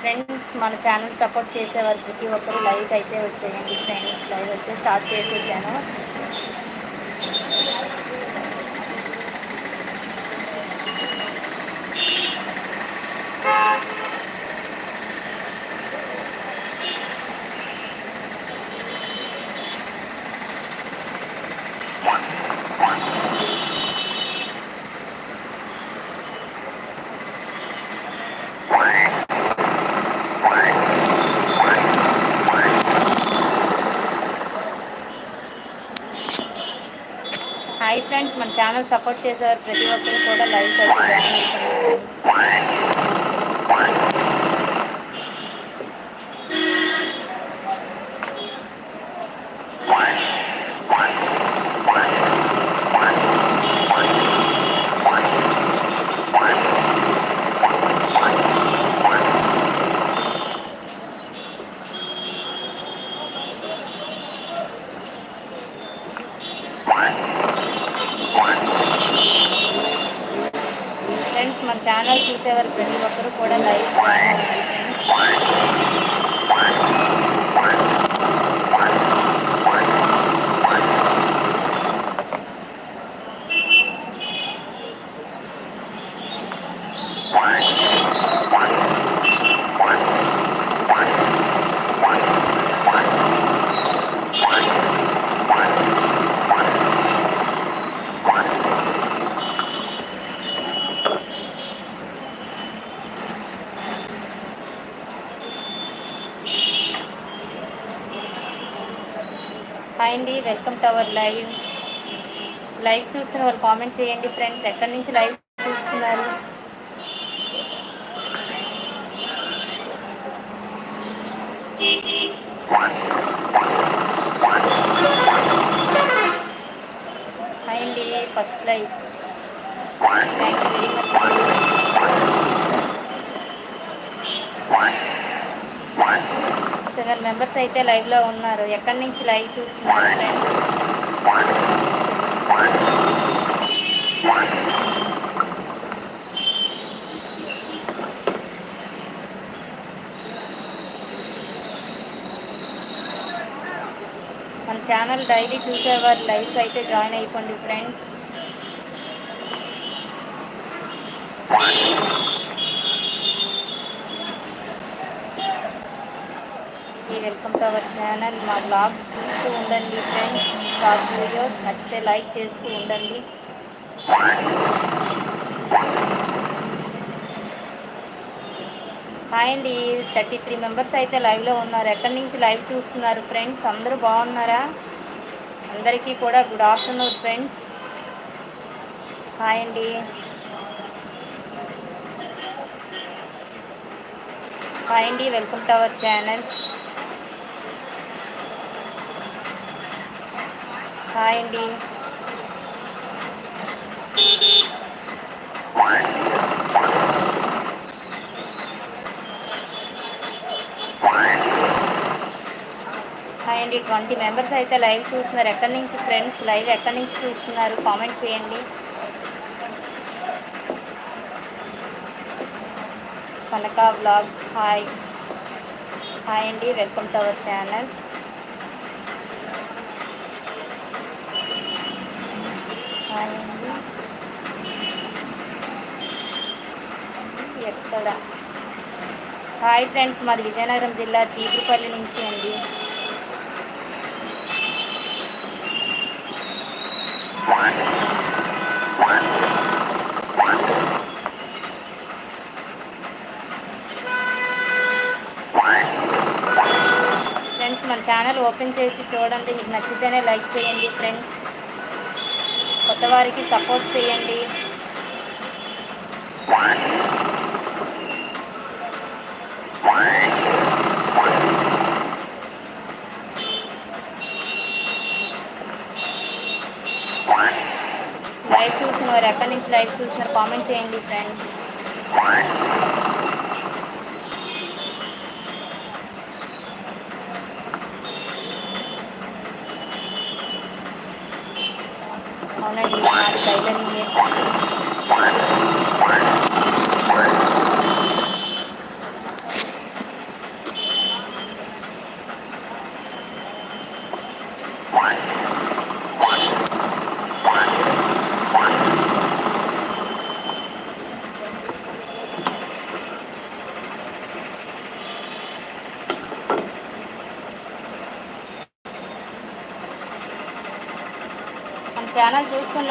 Friends మన channel support చేసేవారు ప్రతి ఒక్కరు లైవ్ అయితే వచ్చేయండి. ఫ్రెండ్స్ లైవ్ అయితే స్టార్ట్ చేసేసాను. హాయ్ ఫ్రెండ్స్ మన ఛానల్ సపోర్ట్ చేసేవారు ప్రతి ఒక్కరు కూడా లైక్ అయితే జాయిన్ అవుతున్నారు ఫ్రెండ్స్ మన ఛానల్ చూసేవారు ప్రతి ఒక్కరు కూడా లైక్ జాయిన్ అవ్వండి ఫ్రెండ్స్ హాయ్ అండి welcome to our live live చూస్తున్న వాళ్ళు కామెంట్ చేయండి ఫ్రెండ్స్ ఎక్కడి నుంచి లైవ్ చూస్తున్నారు? అండి ఫస్ట్ లైవ్ మెంబర్స్ అయితే లైవ్లో ఉన్నారు. ఎక్కడి నుంచి లైవ్ చూస్తున్నారు? మన ఛానల్ డైలీ చూసేవారు లైవ్స్ అయితే జాయిన్ అయిపోండి ఫ్రెండ్స్ ఈ అవర్ ఛానల్ మా బ్లాగ్స్ చూస్తూ ఉండండి ఫ్రెండ్స్ షార్ట్ వీడియోస్ నచ్చితే లైక్ చేస్తూ ఉండండి. హాయ్ అండి థర్టీ త్రీ మెంబర్స్ అయితే లైవ్లో ఉన్నారు. ఎక్కడి నుంచి లైవ్ చూస్తున్నారు ఫ్రెండ్స్ అందరూ బాగున్నారా? అందరికీ కూడా గుడ్ ఆఫ్టర్నూన్ ఫ్రెండ్స్ హాయ్ అండి. హాయ్ అండి welcome to our channel hi అండి. హాయ్ అండి. ట్వంటీ మెంబర్స్ అయితే లైవ్ చూస్తున్నారు. ఎక్కడి నుంచి ఫ్రెండ్స్ లైవ్ ఎక్కడి నుంచి చూస్తున్నారు? కామెంట్ చేయండి. Kanaka blog hi. హాయ్ అండి. Welcome to our channel. Hi ఎక్కడ? హాయ్ ఫ్రెండ్స్ మాది విజయనగరం జిల్లా చీపురుపల్లి నుంచి అండి. ఫ్రెండ్స్ మన ఛానల్ ఓపెన్ చేసి చూడండి. మీకు నచ్చితేనే లైక్ చేయండి ఫ్రెండ్స్. పెద్దవారికి సపోర్ట్ చేయండి. లైవ్ చూసిన వారు ఎక్కడి నుంచి లైవ్ చూసినారు కామెంట్ చేయండి ఫ్రెండ్స్ 声音。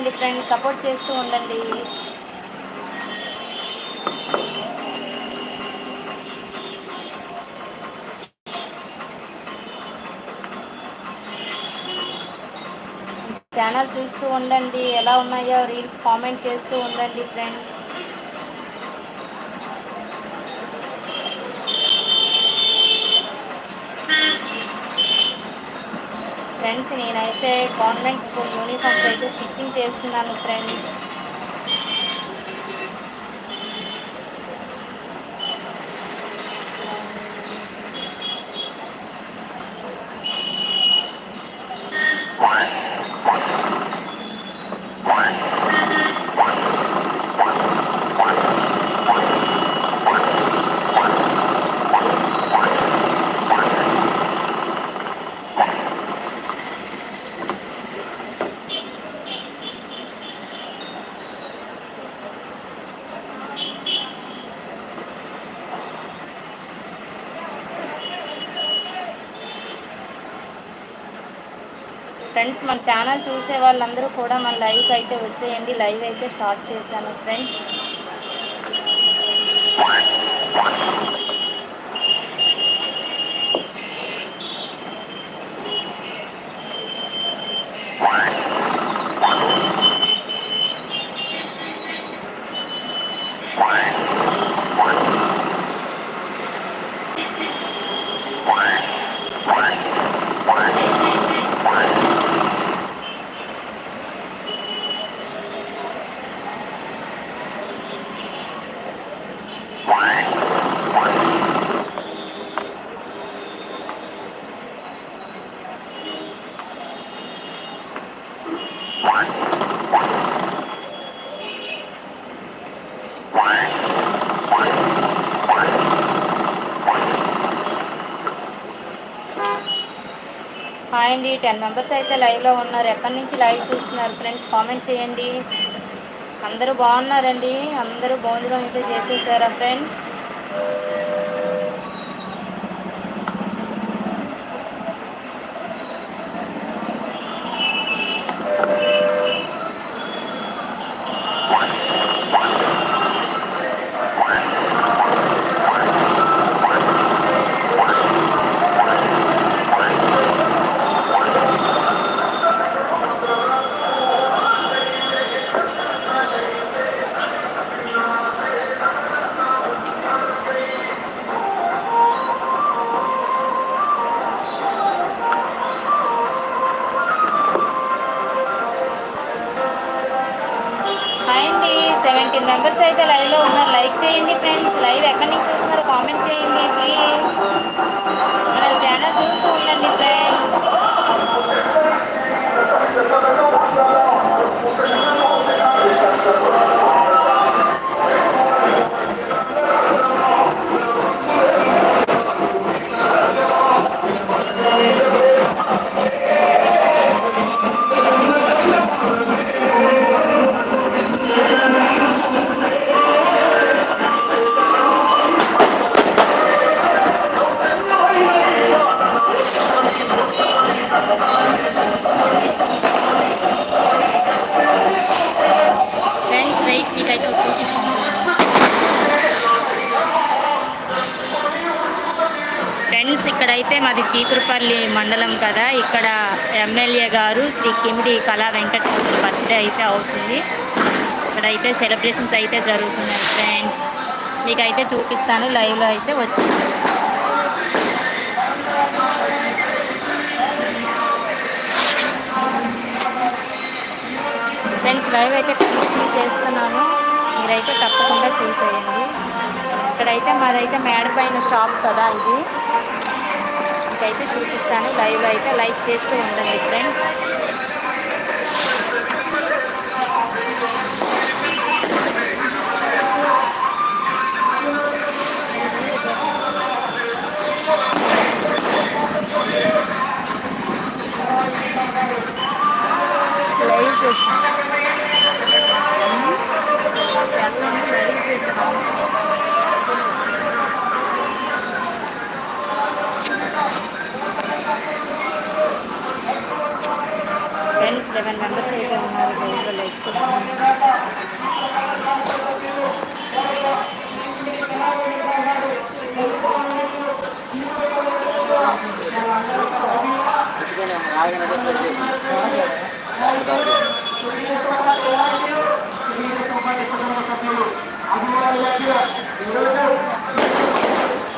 ఉండండి ఫ్రెండ్స్ సపోర్ట్ చేస్తూ ఉండండి. ఛానల్ చూస్తూ ఉండండి ఎలా ఉన్నాయో రీల్స్ కామెంట్ చేస్తూ ఉండండి ఫ్రెండ్స్. ఫ్రెండ్స్ నేనైతే కాన్వెంట్ స్కూల్ యూనిఫామ్స్ అయితే స్టిచ్చింగ్ చేస్తున్నాను ఫ్రెండ్స్. ఫ్రెండ్స్ మన ఛానల్ చూసే వాళ్ళందరూ కూడా మన లైవ్కి అయితే వచ్చేయండి. లైవ్ అయితే స్టార్ట్ చేశాను ఫ్రెండ్స్. హాయ్ అండి. టెన్ మెంబర్స్ అయితే లైవ్లో ఉన్నారు. ఎక్కడి నుంచి లైవ్ చూస్తున్నారు ఫ్రెండ్స్? కామెంట్ చేయండి. అందరూ బాగున్నారండి. అందరూ భోజనం అయితే చేసేసారా ఫ్రెండ్స్? మెంబర్స్ అయితే లైవ్లో ఉన్నారు. లైక్ చేయండి ఫ్రెండ్స్. లైవ్ ఎక్కడి నుంచి చూస్తున్నారు కామెంట్ చేయండి ప్లీజ్. మన ఛానల్ చూస్తూ ఉండండి ఫ్రెండ్స్ ఫ్రెండ్స్. మండలం కదా ఇక్కడ ఎమ్మెల్యే గారు శ్రీ కిమిడి కళా వెంకటేశ్వర బర్త్డే అయితే అవుతుంది. ఇక్కడైతే సెలబ్రేషన్స్ అయితే జరుగుతున్నాయి ఫ్రెండ్స్. మీకైతే చూపిస్తాను లైవ్లో అయితే వచ్చింది ఫ్రెండ్స్ లైవ్ అయితే కంటిన్యూ చేస్తున్నాను. మీరైతే తప్పకుండా చూసేయండి. ఇక్కడైతే మాదైతే మేడ పైన షాప్ కదా ఇది. మీకైతే చూపిస్తాను. లైవ్లో అయితే లైక్ చేస్తూ ఉండండి ఫ్రెండ్స్ సెవెన్ మెంబర్స్ అయితే ఉన్నారు లైవ్లో లైక్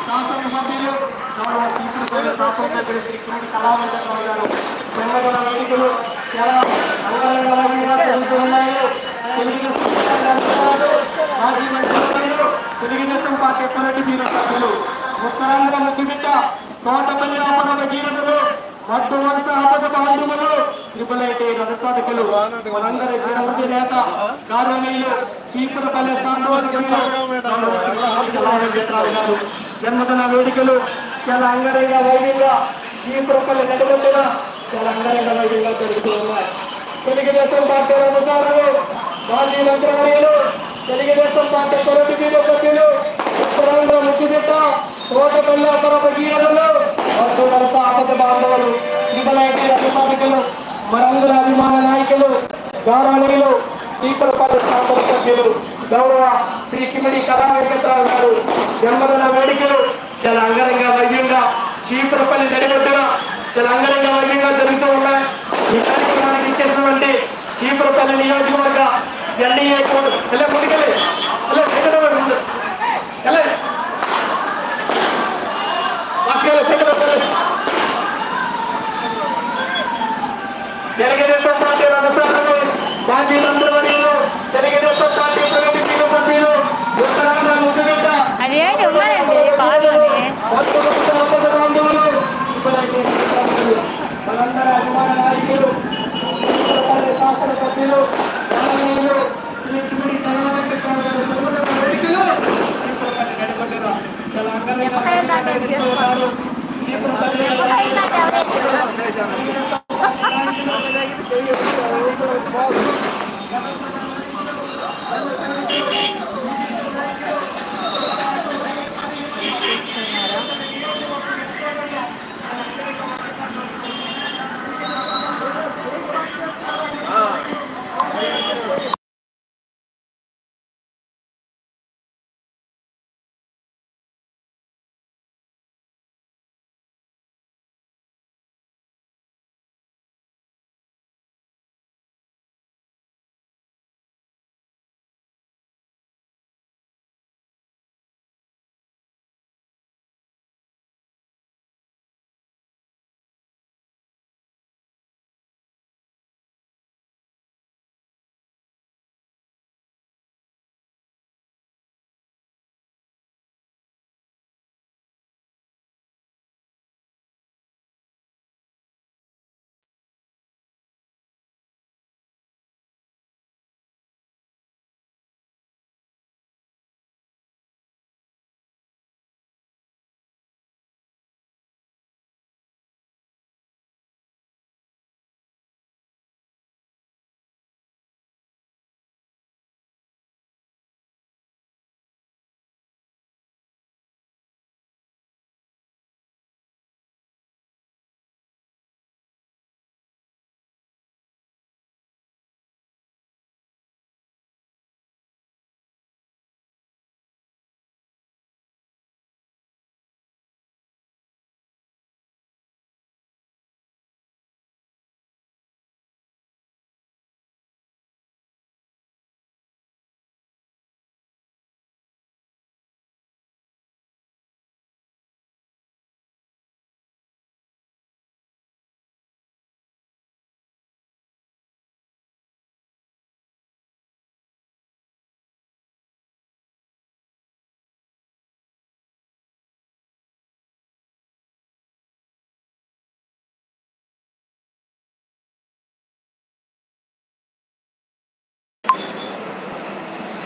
శాసనసభ్యులు గౌరవ చీపురుపల్లి శాసనసభ్యులు శ్రీ కిమిడి గారు జన్మదిన వేడుకలు చాలా అంగరంగ వైభవంగా జరుగుతున్నాయి తెలుగుదేశం పార్టీ అధికారులు, మాజీ మంత్రులు తెలుగుదేశం పార్టీ సభ్యులు ఉత్తరాంధ్ర ముద్దుబిడ్డ తోటపల్లి అమర మట్టు వరుస అబద్ధ బాంధువులు త్రిపుల్ ఐటీ రథసాధకులు మనందరి జనపతి నేత గౌరవనీయులు చీపురపల్లి శాసనసభ్యులు జన్మదిన వేడుకలు చాలా అంగరంగా వైద్యంగా చీపురపల్లి నడుమల్లిగా చాలా అంగరంగ వైభవంగా జరుగుతూ ఉన్నాయి తెలుగుదేశం పార్టీ అనుసారులు మాజీ మంత్రివర్యులు తెలుగుదేశం పార్టీ తొలటి మీద సభ్యులు ఉత్తరాంధ్ర ముచ్చిబిట్ట తోటపల్లి అపరప గీరలు వస్తు వరుస ఆపద బాంధవులు అభిమాన నాయకులు గౌరవనీయులు శ్రీకరపల్లి శాసన సభ్యులు గౌరవ శ్రీ కిమిడి కళా వెంకట్రావు గారు జన్మదిన వేడుకలు చాలా అంగరంగ వైద్యంగా చీపురపల్లి నడిబొట్టుగా చాలా అంగరంగ వైద్యంగా జరుగుతూ ఉన్నాయి. ఈ కార్యక్రమానికి ఇచ్చేసినటువంటి చీపురపల్లి నియోజకవర్గ ఎన్డీఏ ఎలా ముందుకెళ్ళి. అలా సెక్రటరీ ఎలా భాస్కర్ సెక్రటరీ తెలుగుదేశం పార్టీ రాజస్థానంలో బాధ్యత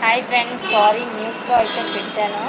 హాయ్ ఫ్రెండ్స్ సారీ న్యూస్లో అయితే పెట్టాను.